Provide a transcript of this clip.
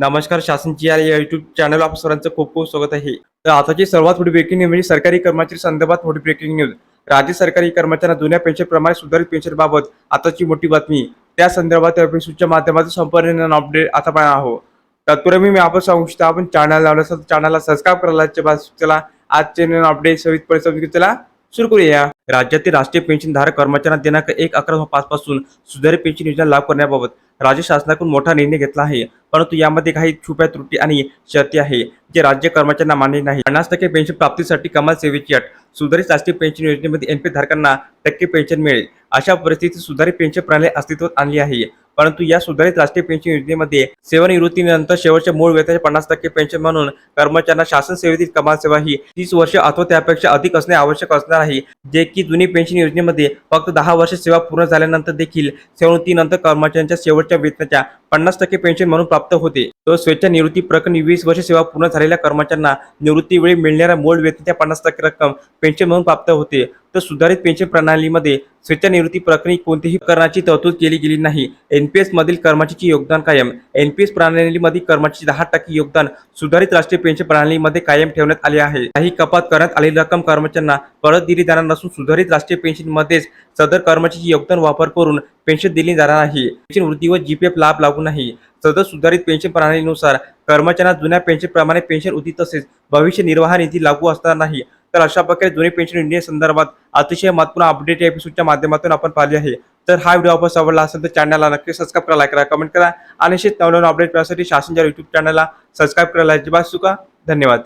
नमस्कार शासनची या YouTube channel आप सर्वांचं खूप खूप स्वागत आहे. तर आताची सर्वात मोठी ब्रेकिंग न्यूज म्हणजे सरकारी कर्मचारी संदर्भात मोठी ब्रेकिंग न्यूज राज्य सरकारी कर्मचाऱ्यांना जुन्या पेन्शनप्रमाणे सुधारित पेन्शन बाबत आताची मोठी बातमी. त्या संदर्भात सूचच्या माध्यमातून संपूर्ण अपडेट आता पाहणार आहोत. तत्पूर्वी मी आपण सांगू इच्छितो आपण चॅनल लावला असेल चॅनलला सबस्क्राईब करायला बस चला आजचे आupdate सविस्तर समजून चला सुरू करूया. राज्यातील राष्ट्रीय पेन्शन धारक कर्मचाऱ्यांना दिनांक एक अकरा पाच पासून सुधारित पेन्शन योजना लागू करण्याबाबत राज्य शासनाकडून मोठा निर्णय घेतला आहे. परंतु यामध्ये काही छुप्या त्रुटी आणि शर्ती आहे जे राज्य कर्मचाऱ्यांना मान्य नाही. पन्नास टक्के पेन्शन प्राप्तीसाठी कमाल सेवेची अट. सुधारित राष्ट्रीय पेन्शन योजनेमध्ये एनपी धारकांना टक्के पेन्शन मिळेल. अशा परिस्थितीत सुधारित पेन्शन प्रणाली अस्तित्वात आणली आहे. परंतु या सुधारित राष्ट्रीय पेन्शन योजनेमध्ये सेवानिवृत्तीनंतर शेवटच्या मूळ वेतनाचे पन्नास टक्के पेन्शन म्हणून कर्मचाऱ्यांना शासन सेवेतील कमाल सेवा ही तीस वर्ष अथवा त्यापेक्षा अधिक असणे आवश्यक असणार आहे जे की जुनी पेन्शन योजनेमध्ये फक्त दहा वर्ष सेवा पूर्ण झाल्यानंतर देखील सेवानिवृत्तीनंतर कर्मचाऱ्यांच्या शेवटच्या वेतनाच्या पन्नास टक्के पेन्शन म्हणून प्राप्त होते. तर स्वेच्छा निवृत्ती प्रकरणी वीस वर्ष सेवा पूर्ण झालेल्या कर्मचाऱ्यांना निवृत्तीवेळी मिळणाऱ्या मूळ वेतनाच्या पन्नास टक्के रक्कम पेन्शन म्हणून प्राप्त होते. तर सुधारित पेन्शन प्रणालीमध्ये स्वेच्छानिवृत्ती प्रकरणी कोणतीही करण्याची तरतूद केली गेली नाही. एनपीएस मधील कर्मचारीचे योगदान कायम. एनपीएस प्रणालीमध्ये कर्मचारी दहा टक्के योगदान सुधारित राष्ट्रीय पेन्शन प्रणालीमध्ये कायम ठेवण्यात आले आहे. काही कपात करण्यात आलेली रक्कम कर्मचाऱ्यांना परत दिली जाणार नसून सुधारित राष्ट्रीय पेन्शनमध्येच सदर कर्मचारीचे योगदान वापर करून पेन्शन दिली जाणार आहे पेन्शन वृत्तीवर जीपीएफ लाभ लागू नाही. सदर सुधारित पेन्शन प्रणालीनुसार कर्मचाऱ्यांना जुन्या पेन्शनप्रमाणे पेन्शन वृत्ती तसेच भविष्य निर्वाह निधी लागू असणार नाही. तर अशा प्रकारे जुने पेन्शन योजनेसंदर्भात अतिशय महत्त्वपूर्ण अपडेट या एपिसोडच्या माध्यमातून आपण पाहिले आहे. तर हा व्हिडिओ आपण आवडला असेल तर चॅनलला नक्की सबस्क्राईब करा लाईक करा कमेंट करा. आणि असेच नवनवीन अपडेट मिळण्यासाठी शासनच्या युट्यूब चॅनलला सबस्क्राईब करायला अजिबात चुका धन्यवाद.